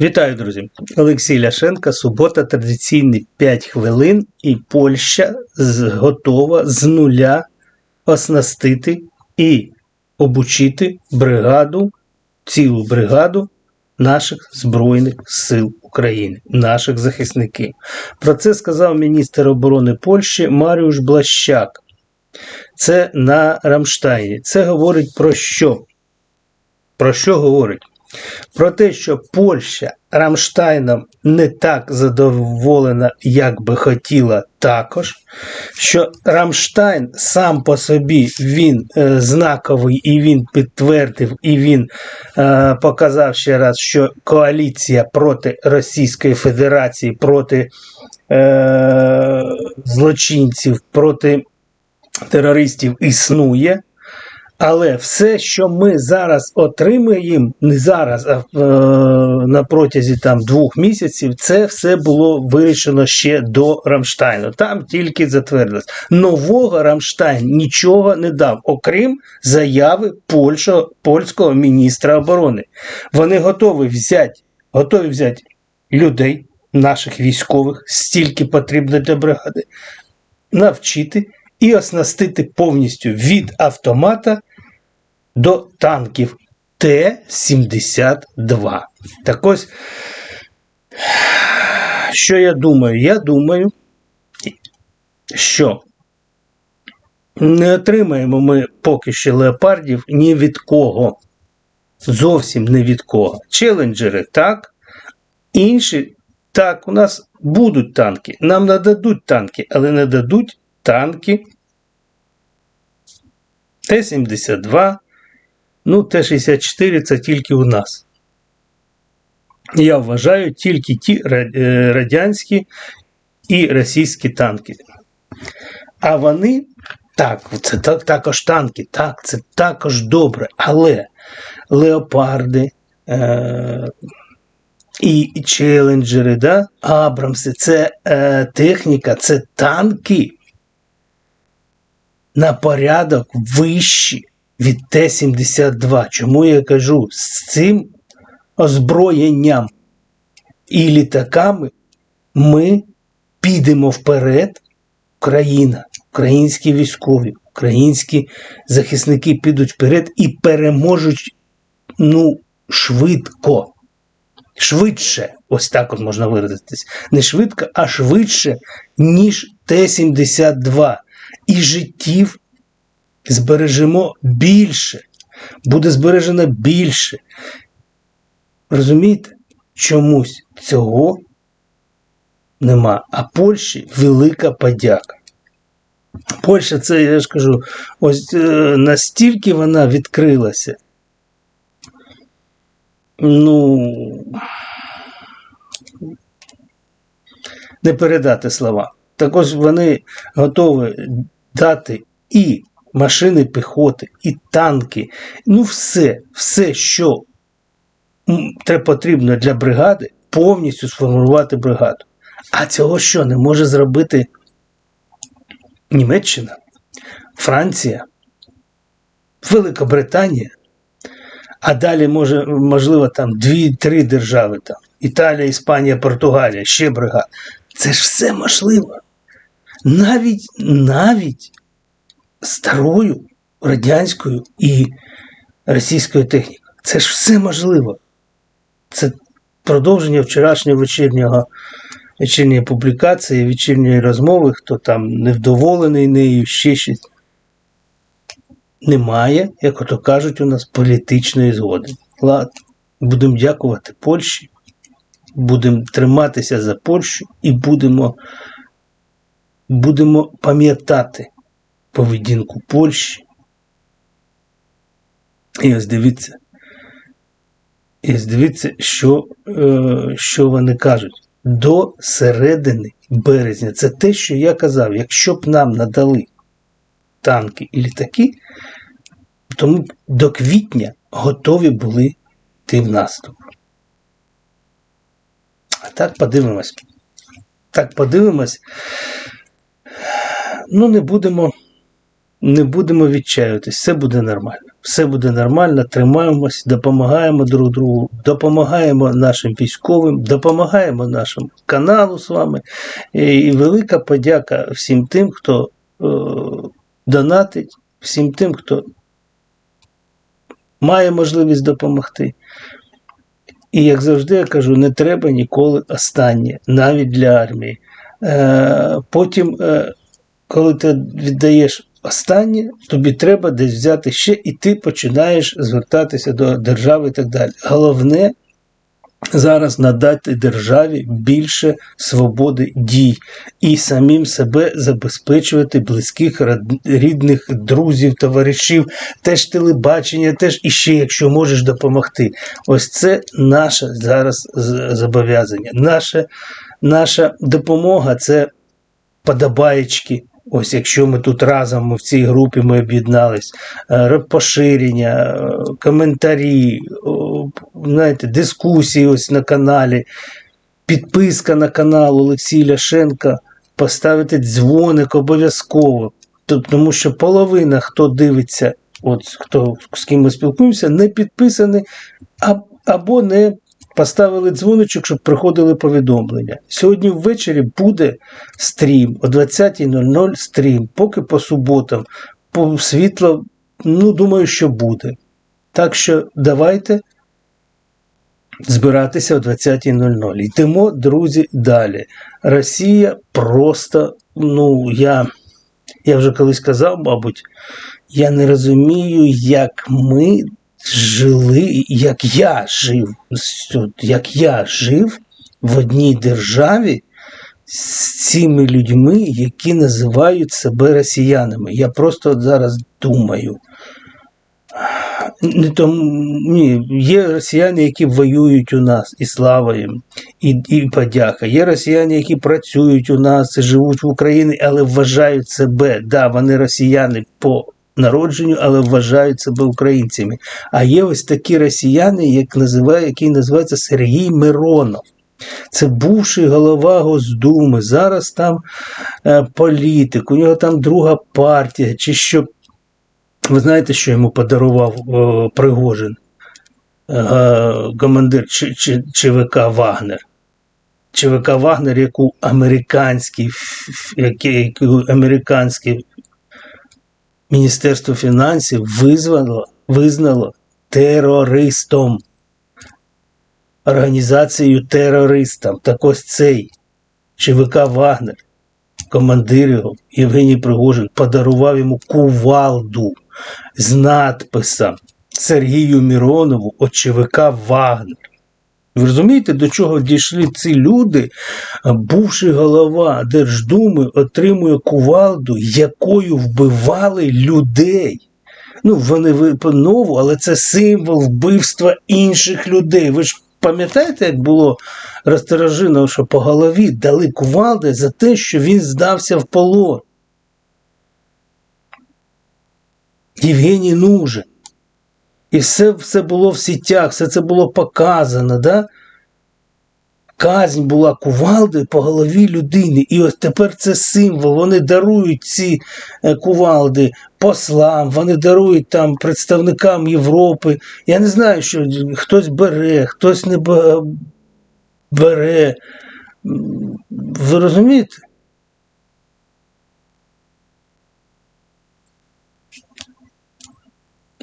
Вітаю, друзі! Олексій Ляшенко, субота, традиційні 5 хвилин, і Польща готова з нуля оснастити і обучити бригаду, цілу бригаду наших Збройних сил України, наших захисників. Про це сказав міністр оборони Польщі Маріуш Блащак. Це на Рамштайні. Це говорить про що? Про що говорить? Про те, що Польща Рамштайном не так задоволена, як би хотіла також, що Рамштайн сам по собі він е, знаковий і він підтвердив, і він е, показав ще раз, що коаліція проти Російської Федерації, проти е, злочинців, проти терористів існує. Але все, що ми зараз отримуємо, не зараз, а е, на протязі там двох місяців, це все було вирішено ще до Рамштайну. Там тільки затвердилось. Нового Рамштайн нічого не дав, окрім заяви польського, польського міністра оборони. Вони готові взяти, готові взяти людей, наших військових, стільки потрібно для бригади, навчити і оснастити повністю від автомата до танків Т-72. Так ось, що я думаю? Я думаю, що не отримаємо ми поки що леопардів ні від кого. Зовсім не від кого. Челенджери так. Інші так, у нас будуть танки. Нам нададуть танки, але не дадуть танки Т-72, ну, Т-64 це тільки у нас. Я вважаю тільки ті е, радянські і російські танки. А вони, так, це так, також танки, так, це також добре, але леопарди. Е- і челенджери, да? Абрамси, це е, техніка, це танки на порядок вищі від Т-72. Чому я кажу з цим озброєнням і літаками ми підемо вперед. Україна, українські військові, українські захисники підуть вперед і переможуть ну, швидко. Швидше, ось так от можна виразитись. Не швидко, а швидше, ніж Т-72. І життів збережемо більше. Буде збережено більше. Розумієте? Чомусь цього нема. А Польщі велика подяка. Польща, це, я ж кажу, ось е, настільки вона відкрилася. Ну, не передати слова. Також вони готові дати і машини піхоти, і танки. Ну, все, все, що потрібно для бригади, повністю сформувати бригаду. А цього що не може зробити Німеччина, Франція, Великобританія, а далі може, можливо, там дві-три держави, там, Італія, Іспанія, Португалія, ще бригад. Це ж все можливо. Навіть, навіть старою радянською і російською технікою. Це ж все можливо. Це продовження вчорашнього вечірнього вечірньої публікації, вечірньої розмови, хто там невдоволений нею, ще щось. Немає, як ото кажуть, у нас політичної згоди. Ладно, будемо дякувати Польщі, будемо триматися за Польщу і будемо, будемо пам'ятати поведінку Польщі. І ось дивіться, і ось дивіться, що, е, що вони кажуть. До середини березня. Це те, що я казав. Якщо б нам надали танки і літаки, то ми б до квітня готові були йти в наступ. А так подивимось. Так подивимось. Ну, не будемо, не будемо відчаюватись, все буде нормально. все буде нормально, тримаємось, допомагаємо друг другу, допомагаємо нашим військовим, допомагаємо нашому каналу з вами. І велика подяка всім тим, хто е, донатить, всім тим, хто має можливість допомогти. І як завжди я кажу, не треба ніколи останнє, навіть для армії. Е, Потім, е, коли ти віддаєш останнє, тобі треба десь взяти ще, і ти починаєш звертатися до держави і так далі. Головне зараз надати державі більше свободи дій і самим себе забезпечувати близьких, рідних, друзів, товаришів, теж телебачення, теж іще, якщо можеш допомогти. Ось це наше зараз зобов'язання. Наша, наша допомога це подобаєчки. Ось якщо ми тут разом в цій групі ми об'єднались, е, поширення, е, коментарі, знаєте, дискусії ось на каналі, підписка на канал Олексій Ляшенка, поставити дзвоник обов'язково. Тому що половина, хто дивиться, от хто з ким ми спілкуємося, не підписані а- або не поставили дзвоничок, щоб приходили повідомлення. Сьогодні ввечері буде стрім о 20.00 стрім, поки по суботам. По світло, ну, думаю, що буде. Так що давайте збиратися о 20.00. Йдемо, друзі, далі. Росія просто, ну, я, я вже колись казав, мабуть, я не розумію, як ми жили, як я жив, як я жив в одній державі з цими людьми, які називають себе росіянами. Я просто зараз думаю. Не тому, ні, є росіяни, які воюють у нас, і слава їм, і, і подяка. Є росіяни, які працюють у нас і живуть в Україні, але вважають себе, да, вони росіяни по народженню, але вважають себе українцями. А є ось такі росіяни, як називає, який називається Сергій Миронов. Це бувший голова Госдуми, зараз там е, політик, у нього там друга партія, чи що. Ви знаєте, що йому подарував е, Пригожин, е, командир Ч- Ч- ЧВК Вагнер. ЧВК Вагнер, яку американський, яку американське Міністерство фінансів визвало, визнало терористом, організацією терористом. Так ось цей ЧВК Вагнер, командир його Євгеній Пригожин, подарував йому кувалду з надписом Сергію Міронову от ЧВК Вагнер. Ви розумієте, до чого дійшли ці люди? Бувший голова Держдуми отримує кувалду, якою вбивали людей. Ну, вони ви- по-нову, але це символ вбивства інших людей. Ви ж пам'ятаєте, як було розторожено, що по голові дали кувалди за те, що він здався в полон? Євгеній нужен. І все, все було в сітях, все це було показано, да? Казнь була кувалдою по голові людини. І ось тепер це символ. Вони дарують ці е, кувалди послам, вони дарують там представникам Європи. Я не знаю, що хтось бере, хтось не бере. Ви розумієте?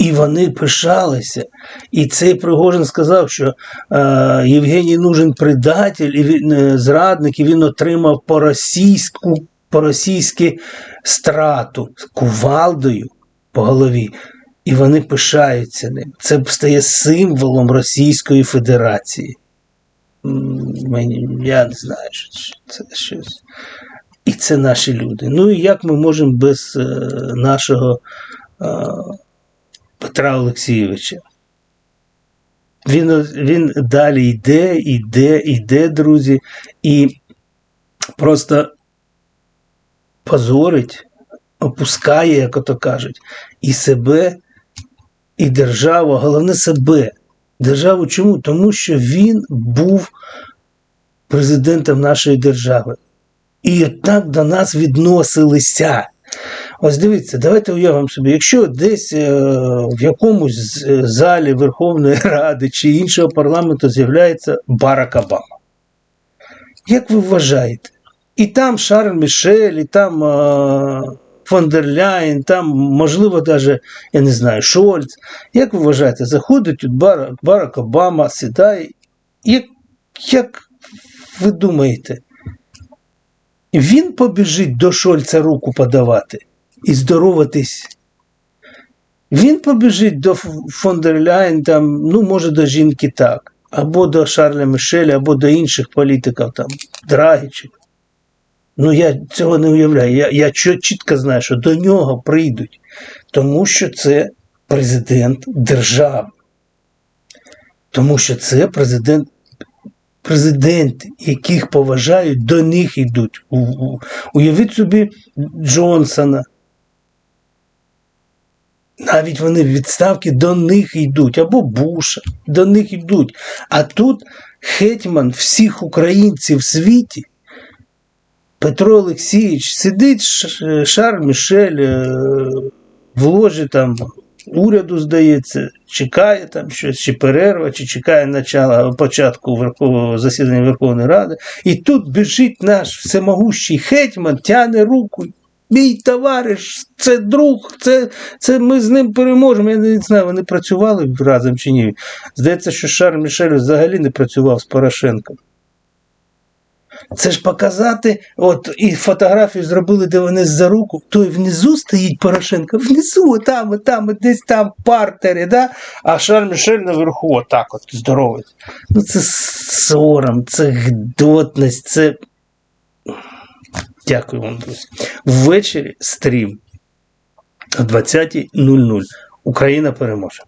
І вони пишалися. І цей Пригожин сказав, що е, Євгеній нужен предатель і він, е, зрадник, і він отримав по російську, по російськи страту кувалдою по голові. І вони пишаються ним. Це стає символом Російської Федерації. Мені, я не знаю, що це щось. І це наші люди. Ну і як ми можемо без е, нашого. Е, Петра Олексійовича. Він, він далі йде, йде, йде, друзі, і просто позорить, опускає, як ото кажуть, і себе, і державу, головне себе. Державу чому? Тому що він був президентом нашої держави. І так до нас відносилися. Ось дивіться, давайте уявимо собі, якщо десь е, в якомусь е, залі Верховної Ради чи іншого парламенту з'являється Барак Обама. Як ви вважаєте? І там Шарль Мішель, і там е, фон дер там, можливо, навіть, я не знаю, Шольц. Як ви вважаєте, заходить тут Барак, Барак Обама, сідає. Як, як ви думаєте, він побіжить до Шольца руку подавати і здороватись? Він побіжить до фон там, ну, може, до жінки так, або до Шарля Мішеля, або до інших політиків, там, Драгічів. Ну, я цього не уявляю. Я, я чітко знаю, що до нього прийдуть, тому що це президент держави. Тому що це президент, президенти, яких поважають, до них йдуть. Уявіть собі Джонсона. Навіть вони в відставки до них йдуть, або Буша, до них йдуть. А тут гетьман всіх українців в світі Петро Олексійович сидить Ш- Шарль Мішель е, в ложі там уряду, здається, чекає там щось, чи перерва, чи чекає начала, початку Верховного засідання Верховної Ради. І тут біжить наш всемогущий гетьман, тяне руку. Мій товариш, це друг, це, це ми з ним переможемо. Я не знаю, вони працювали разом чи ні. Здається, що Шарль Мішель взагалі не працював з Порошенком. Це ж показати, от і фотографію зробили, де вони за руку, той внизу стоїть Порошенко, внизу, там, там, десь там партері, да? а Шарль Мішель наверху, отак от здоровий. Ну це сором, це гидотність, це. Дякую вам, друзі. Ввечері стрім о 20.00. Україна переможе.